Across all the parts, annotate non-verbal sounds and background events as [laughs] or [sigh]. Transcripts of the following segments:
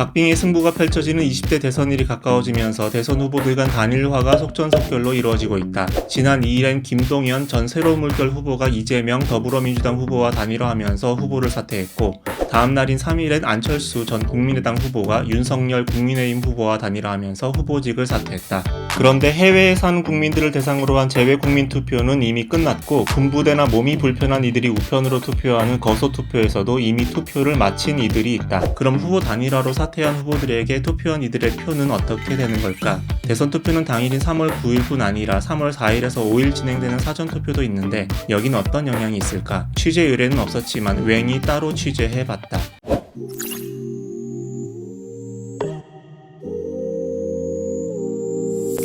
박빙의 승부가 펼쳐지는 20대 대선일이 가까워지면서 대선 후보들 간 단일화가 속전속결로 이루어지고 있다. 지난 2일엔 김동연 전 새로운 물결 후보가 이재명 더불어민주당 후보와 단일화하면서 후보를 사퇴했고 다음 날인 3일엔 안철수 전 국민의당 후보가 윤석열 국민의힘 후보와 단일화하면서 후보직을 사퇴했다. 그런데 해외에 사는 국민들을 대상으로 한 재외 국민 투표는 이미 끝났고 분부대나 몸이 불편한 이들이 우편으로 투표하는 거소 투표에서도 이미 투표를 마친 이들이 있다. 그럼 후보 단일화로 사퇴한 후보들에게 투표한 이들의 표는 어떻게 되는 걸까? 대선 투표는 당일인 3월 9일뿐 아니라 3월 4일에서 5일 진행되는 사전 투표도 있는데 여긴 어떤 영향이 있을까? 취재 의뢰는 없었지만 웽이 따로 취재해봤다.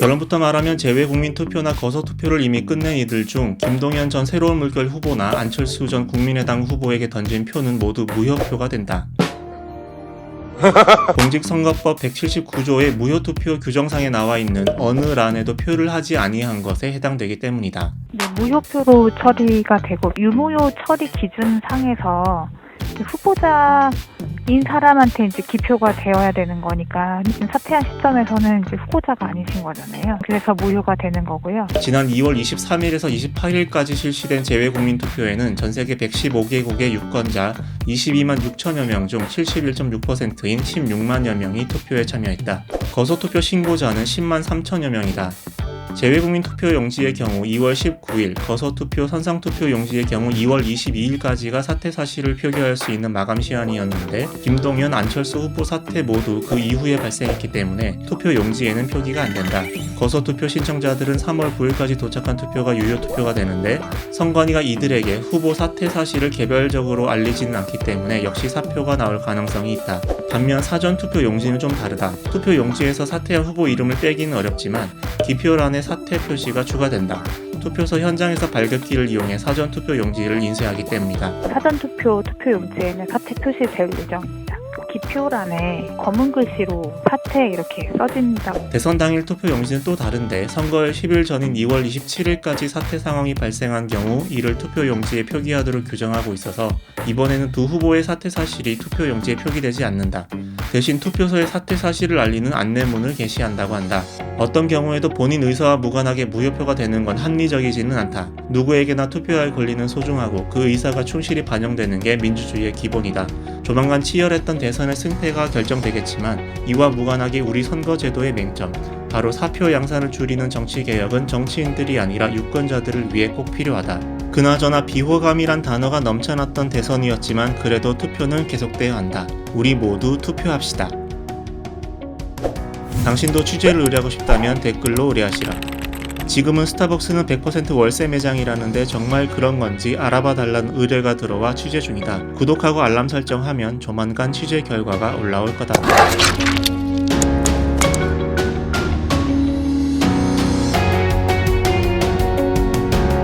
결론부터 말하면 재외국민 투표나 거소 투표를 이미 끝낸 이들 중 김동연 전 새로운 물결 후보나 안철수 전 국민의당 후보에게 던진 표는 모두 무효표가 된다. [laughs] 공직선거법 179조의 무효투표 규정상에 나와 있는 어느 란에도 표를 하지 아니한 것에 해당되기 때문이다. 네, 무효표로 처리가 되고 유무효 처리 기준 상에서 이제 후보자 인 사람한테 이제 기표가 되어야 되는 거니까 사퇴한 시점에서는 이제 후보자가 아니신 거잖아요. 그래서 무효가 되는 거고요. 지난 2월 23일에서 28일까지 실시된 재외국민 투표에는 전 세계 115개국의 유권자 22만 6천여 명 중 71.6%인 16만여 명이 투표에 참여했다. 거소투표 신고자는 10만 3천여 명이다. 재외국민 투표 용지의 경우 2월 19일, 거소투표 선상 투표 용지의 경우 2월 22일까지가 사퇴 사실을 표기할 수 있는 마감 시한이었는데 김동연, 안철수 후보 사퇴 모두 그 이후에 발생했기 때문에 투표 용지에는 표기가 안 된다. 거소투표 신청자들은 3월 9일까지 도착한 투표가 유효 투표가 되는데 선관위가 이들에게 후보 사퇴 사실을 개별적으로 알리지는 않기 때문에 역시 사표가 나올 가능성이 있다. 반면 사전 투표 용지는 좀 다르다. 투표 용지에서 사퇴한 후보 이름을 빼기는 어렵지만 기표란에 사퇴 표시가 추가된다. 투표소 현장에서 발급기를 이용해 사전 투표 용지를 인쇄하기 때문이다. 사전 투표 투표 용지에는 사퇴 표시될 예정입니다. 기표란에 검은 글씨로 사퇴 이렇게 써진다고 대선 당일 투표 용지는 또 다른데 선거일 10일 전인 2월 27일까지 사퇴 상황이 발생한 경우 이를 투표 용지에 표기하도록 규정하고 있어서 이번에는 두 후보의 사퇴 사실이 투표 용지에 표기되지 않는다. 대신 투표소에 사퇴 사실을 알리는 안내문을 게시한다고 한다. 어떤 경우에도 본인 의사와 무관하게 무효표가 되는 건 합리적이지는 않다. 누구에게나 투표할 권리는 소중하고 그 의사가 충실히 반영되는 게 민주주의의 기본이다. 조만간 치열했던 대선의 승패가 결정되겠지만 이와 무관하게 우리 선거제도의 맹점, 바로 사표 양산을 줄이는 정치 개혁은 정치인들이 아니라 유권자들을 위해 꼭 필요하다. 그나저나 비호감이란 단어가 넘쳐났던 대선이었지만 그래도 투표는 계속돼야 한다. 우리 모두 투표합시다. 당신도 취재를 의뢰하고 싶다면 댓글로 의뢰하시라. 지금은 스타벅스는 100% 월세 매장이라는데 정말 그런 건지 알아봐 달라는 의뢰가 들어와 취재 중이다. 구독하고 알람 설정하면 조만간 취재 결과가 올라올 거다.